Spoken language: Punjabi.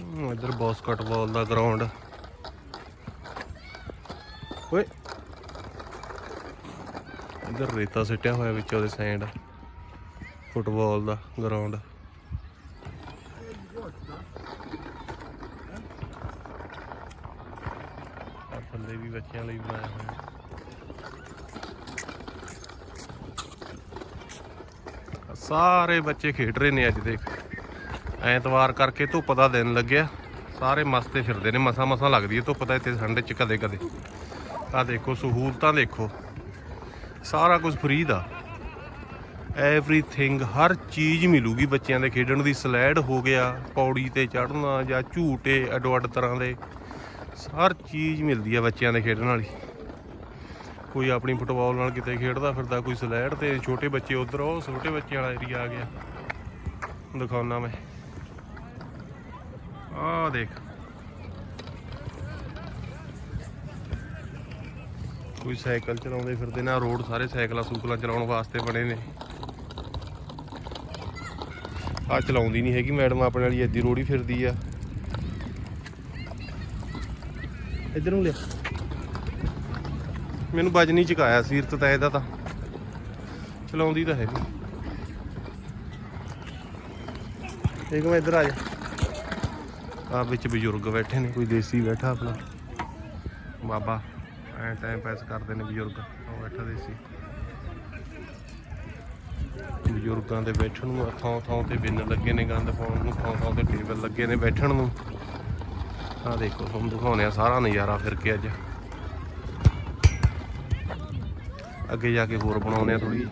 ਹਮ, ਇੱਧਰ ਬਾਸਕਟਬਾਲ ਦਾ ਗਰਾਊਂਡ ਓਏ। ਇੱਧਰ ਰੇਤਾ ਸਿੱਟਿਆ ਹੋਇਆ ਵਿੱਚ ਉਹਦੇ ਸੈਂਡ ਫੁੱਟਬਾਲ ਦਾ ਗਰਾਊਂਡ ਆ ਥੱਲੇ ਵੀ ਬੱਚਿਆਂ ਲਈ ਬਣਾਇਆ ਹੋਇਆ। ਸਾਰੇ ਬੱਚੇ ਖੇਡ ਰਹੇ ਨੇ ਅੱਜ ਦੇ ਐਤਵਾਰ ਕਰਕੇ ਧੁੱਪ ਦਾ ਦਿਨ ਲੱਗਿਆ। ਸਾਰੇ ਮਸਤੇ ਫਿਰਦੇ ਨੇ, ਮਸਾ ਮਸਾ ਲੱਗਦੀ ਹੈ ਧੁੱਪ ਦਾ ਇੱਥੇ ਠੰਡ ਚ ਕਦੇ ਕਦੇ। ਆ ਦੇਖੋ, ਸਹੂਲਤਾਂ ਦੇਖੋ। ਸਾਰਾ ਕੁਝ ਫ੍ਰੀ ਦਾ। ਐਵਰੀਥਿੰਗ ਹਰ ਚੀਜ਼ ਮਿਲੂਗੀ ਬੱਚਿਆਂ ਦੇ ਖੇਡਣ ਦੀ। ਸਲੈਡ ਹੋ ਗਿਆ, ਪੌੜੀ ਤੇ ਚੜ੍ਹਨਾ ਜਾਂ ਝੂਟੇ ਅੱਡੋ ਅੱਡ ਤਰ੍ਹਾਂ ਦੇ। ਹਰ ਚੀਜ਼ ਮਿਲਦੀ ਹੈ ਬੱਚਿਆਂ ਦੇ ਖੇਡਣ ਵਾਲੀ। ਕੋਈ ਆਪਣੀ ਫੁੱਟਬਾਲ ਨਾਲ ਕਿਤੇ ਖੇਡਦਾ ਫਿਰਦਾ, ਕੋਈ ਸਲਾਈਡ ਤੇ ਛੋਟੇ ਬੱਚੇ ਉਧਰ ਉਹ ਛੋਟੇ ਬੱਚੇ ਵਾਲਾ ਏਰੀਆ ਆ ਗਿਆ। ਦਿਖਾਉਣਾ ਮੈਂ। ਆਹ ਦੇਖ। ਕੋਈ ਸਾਈਕਲ ਚਲਾਉਂਦੇ ਫਿਰਦੇ ਨਾ ਰੋਡ ਸਾਰੇ ਸਾਈਕਲਾਂ ਸੂਕਲਾਂ ਚਲਾਉਣ ਵਾਸਤੇ ਬਣੇ ਨੇ। ਆ ਚਲਾਉਂਦੀ ਨਹੀਂ ਹੈਗੀ ਮੈਡਮ, ਆਪਣੇ ਵਾਲੀ ਐਦੀ ਰੋੜੀ ਫਿਰਦੀ ਆ। ਇੱਧਰ ਨੂੰ ਲਿਆ। ਮੈਨੂੰ ਵੱਜ ਨਹੀਂ ਚੁਕਾਇਆ ਸੀਰਤ ਤਾਂ ਇਹਦਾ ਤਾਂ। ਚਲਾਉਂਦੀ ਤਾਂ ਹੈ ਨਹੀਂ ਮੈਂ ਇੱਧਰ ਆ ਜਾ। ਆ ਵਿੱਚ ਬਜ਼ੁਰਗ ਬੈਠੇ ਨੇ, ਕੋਈ ਦੇਸੀ ਬੈਠਾ ਆਪਣਾ। ਬਾਬਾ, ਐ ਟਾਈਮ ਪਾਸ ਕਰਦੇ ਨੇ ਬਜ਼ੁਰਗ, ਉਹ ਬੈਠਾ ਦੇਸੀ। ਬਜ਼ੁਰਗਾਂ ਦੇ ਬੈਠਣ ਨੂੰ ਥਾਂ ਥਾਂ ਤੇ ਬਿੰਨ ਲੱਗੇ ਨੇ ਗੰਦ ਪਾਉਣ ਨੂੰ, ਥਾਂ ਥਾਂ ਤੇ ਟੇਬਲ ਲੱਗੇ ਨੇ ਬੈਠਣ ਨੂੰ। ਆ ਦੇਖੋ, ਤੁਹਾਨੂੰ ਦਿਖਾਉਂਦੇ ਆ ਸਾਰਾ ਨਜ਼ਾਰਾ ਫਿਰ ਕੇ ਅੱਜ। ਅੱਗੇ ਜਾ ਕੇ ਹੋਰ ਬਣਾਉਂਦੇ ਆ ਥੋੜੀ